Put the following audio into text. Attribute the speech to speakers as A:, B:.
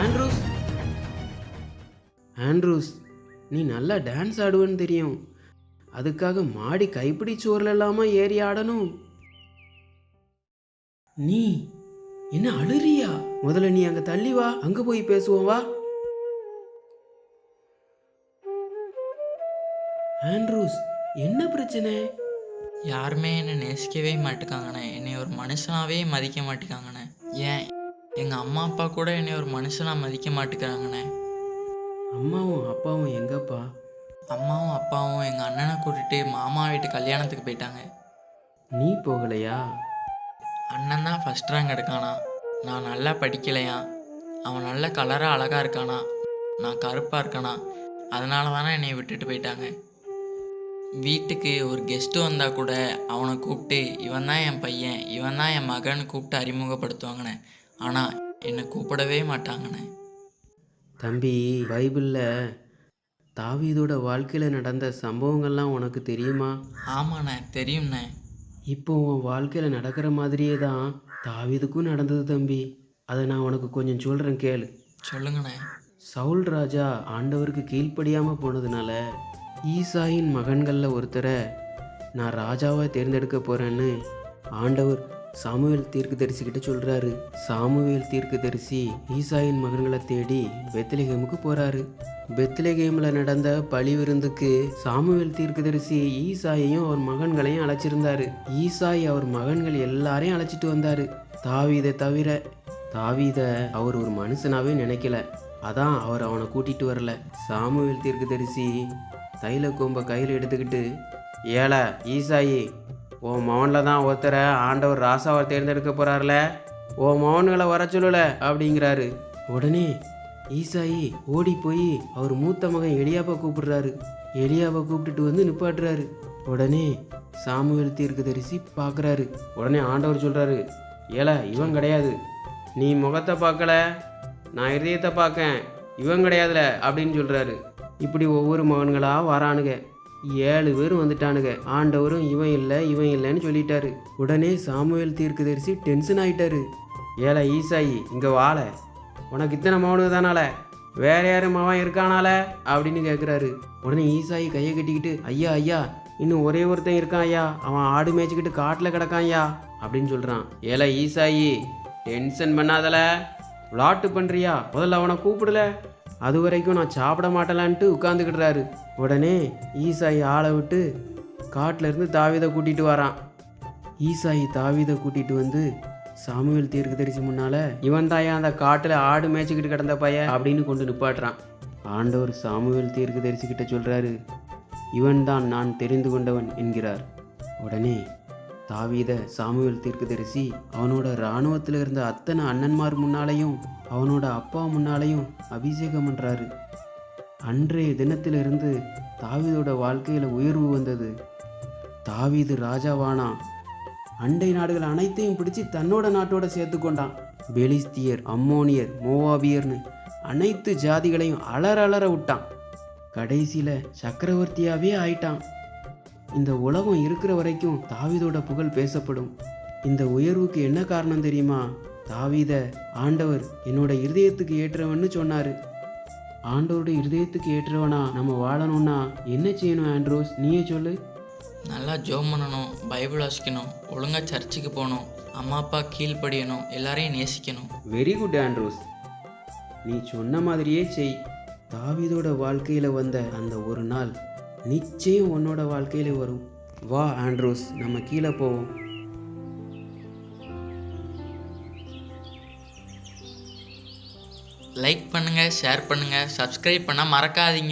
A: Andrews Andrews நீ நல்லா dance ஆடுவேன்னு தெரியும். அதுக்காக மாடி கைப்பிடி சோறுல இல்லாமல் ஏறி ஆடணும். நீ என்ன அழுறியா? முதல்ல நீ அங்க தள்ளி வா அங்க போய் பேசுவோம் வா. ஆண்ட்ரூஸ் என்ன பிரச்சனை?
B: யாருமே என்னை நேசிக்கவே மாட்டேக்காங்கண்ணே என்னை ஒரு மனுஷனாவே மதிக்க மாட்டேங்காங்கண்ணே. ஏன்? எங்கள் அம்மா அப்பா கூட என்னை ஒரு மனுஷனாக மதிக்க மாட்டேங்கிறாங்கண்ணே.
A: அம்மாவும் அப்பாவும் எங்கப்பா?
B: அம்மாவும் அப்பாவும் எங்கள் அண்ணனை கூட்டிட்டு மாமா வீட்டு கல்யாணத்துக்கு போயிட்டாங்க.
A: நீ போகலையா?
B: அண்ணன் தான் ஃபஸ்ட் ரேங்க் எடுக்கானா. நான் நல்லா படிக்கலையா? அவன் நல்ல கலராக அழகாக இருக்கானா? நான் கருப்பாக இருக்கானா? அதனால தானே என்னை விட்டுட்டு போயிட்டாங்க. வீட்டுக்கு ஒரு கெஸ்ட்டு வந்தால் கூட அவனை கூப்பிட்டு இவன் தான் என் பையன் இவன் தான் என் மகன் கூப்பிட்டு அறிமுகப்படுத்துவாங்கண்ணே. ஆனால் என்னை கூப்பிடவே மாட்டாங்கண்ணே.
A: தம்பி பைபிளில் தாவீதோட வாழ்க்கையில் நடந்த சம்பவங்கள்லாம் உனக்கு தெரியுமா?
B: ஆமாண்ணே தெரியும்ண்ணே.
A: இப்போ உன் வாழ்க்கையில் நடக்கிற மாதிரியே தான் தாவீதுக்கும் நடந்தது தம்பி. அதை நான் உனக்கு கொஞ்சம் சொல்கிறேன் கேளு.
B: சொல்லுங்கண்ணே.
A: சவுல் ராஜா ஆண்டவருக்கு கீழ்ப்படியாமல் போனதுனால ஈசாயின் மகன்களில் ஒருத்தரை நான் ராஜாவை தேர்ந்தெடுக்க போகிறேன்னு ஆண்டவர் சாமுவேல் தீர்க்கதரிசிக்கிட்ட சொல்கிறாரு சாமுவேல் தீர்க்கதரிசி ஈசாயின் மகன்களை தேடி பெத்லகேமுக்கு போகிறாரு பெத்லகேமில் நடந்த பழி விருந்துக்கு சாமுவேல் தீர்க்கதரிசி ஈசாயையும் அவர் மகன்களையும் அழைச்சிருந்தாரு. ஈசாய் அவர் மகன்கள் எல்லாரையும் அழைச்சிட்டு வந்தாரு. தாவீதை தவிர தாவீத அவர் ஒரு மனுஷனாவே நினைக்கல. அதான் அவர் அவனை கூட்டிட்டு வரல. சாமுவேல் தீர்க்கதரிசி தைல கொம்பை கையில் எடுத்துக்கிட்டு ஏல ஈசாயி உன் மகனில் தான் ஒருத்தரை ஆண்டவர் ராசாவை தேர்ந்தெடுக்க போகிறார்ல உன் மகன்களை வர சொல்லல அப்படிங்கிறாரு. உடனே ஈசாயி ஓடி போய் அவர் மூத்த மகன் எலியாப்பை கூப்பிடுறாரு. எலியாவை கூப்பிட்டுட்டு வந்து நிப்பாட்டுறாரு. உடனே சாமுவேல் தீர்க்கதரிசி பார்க்குறாரு. உடனே ஆண்டவர் சொல்கிறாரு ஏல இவன் கிடையாது. நீ முகத்தை பார்க்கல? நான் இதயத்தை பார்க்கேன். இவன் கிடையாதுல? அப்படின்னு சொல்கிறாரு இப்படி ஒவ்வொரு மகன்களாக வரானுங்க. ஏழு பேர் வந்துட்டானுங்க. ஆண்டவரும் இவன் இல்லை இவன் இல்லைன்னு சொல்லிட்டாரு. உடனே சாமுவேல் தீர்க்கதரிசி டென்ஷன் ஆயிட்டாரு. ஏழை ஈசாயி இங்கே வாழ. உனக்கு இத்தனை மகனுக்கு தானால. வேற யாரும் மவன் இருக்கானால? அப்படின்னு கேட்குறாரு உடனே ஈசாயி கையை கட்டிக்கிட்டு ஐயா ஐயா இன்னும் ஒரே ஒருத்தன் இருக்கான் ஐயா. அவன் ஆடு மேய்ச்சிக்கிட்டு காட்டில் கிடக்கான் ஐயா அப்படின்னு சொல்கிறான் ஏல ஈசாயி டென்ஷன் பண்ணாதல. விளாட்டு பண்ணுறியா முதல்ல அவனை கூப்பிடல. அது வரைக்கும் நான் சாப்பிட மாட்டலான்ட்டு உட்காந்துக்கிடுறாரு உடனே ஈசாயி ஆளை விட்டு காட்டிலேருந்து இருந்து கூட்டிகிட்டு வரான். ஈசாயி தாவிதை கூட்டிகிட்டு வந்து சாமுவேல் தீர்க்கதரிசி முன்னால இவன் தாயா அந்த காட்டில் ஆடு மேய்ச்சிக்கிட்டு கிடந்த பைய? அப்படின்னு கொண்டு நிப்பாட்டுறான். ஆண்டவர் சாமுவேல் தீர்க்கதரிசி கிட்ட சொல்கிறாரு இவன்தான் நான் தெரிந்து கொண்டவன் என்கிறார். உடனே தாவீத சாமுவேல் தீர்க்கதரிசி அவனோட இராணுவத்தில் இருந்த அத்தனை அண்ணன்மார் முன்னாலையும் அவனோட அப்பா முன்னாலையும் அபிஷேகம் பண்ணுறாரு அன்றைய தினத்திலிருந்து தாவீதோட வாழ்க்கையில் உயர்வு வந்தது. தாவீது ராஜாவானா? அண்டை நாடுகள் அனைத்தையும் பிடிச்சு தன்னோட நாட்டோட சேர்த்து கொண்டான். பெலிஸ்தியர் அம்மோனியர் மோவாபியர்னு அனைத்து ஜாதிகளையும் அலற அலற விட்டான். கடைசியில் சக்கரவர்த்தியாகவே ஆயிட்டான். இந்த உலகம் இருக்கிற வரைக்கும் தாவீதோட புகழ் பேசப்படும். இந்த உயர்வுக்கு என்ன காரணம் தெரியுமா? தாவீத ஆண்டவர் என்னோட இருதயத்துக்கு ஏற்றவன்னு சொன்னாரு. ஆண்டவருடைய இருதயத்துக்கு ஏற்றவனா நம்ம வாழணும்னா என்ன செய்யணும் ஆண்ட்ரோஸ்? நீயே சொல்லு.
B: நல்லா ஜோம் பண்ணணும் பைபிள் வாசிக்கணும் ஒழுங்காக சர்ச்சுக்கு போகணும் அம்மா அப்பா கீழ்ப்படியணும் எல்லாரையும் நேசிக்கணும்.
A: Very good Andros. நீ சொன்ன மாதிரியே செய். தாவீதோட வாழ்க்கையில வந்த அந்த ஒரு நாள் நிச்சயம் உன்னோட வாழ்க்கையில வரும். வா ஆண்ட்ரூஸ். நம்ம கீழே போவோம்.
B: லைக் பண்ணுங்கள் ஷேர் பண்ணுங்கள் சப்ஸ்கிரைப் பண்ண மறக்காதீங்க.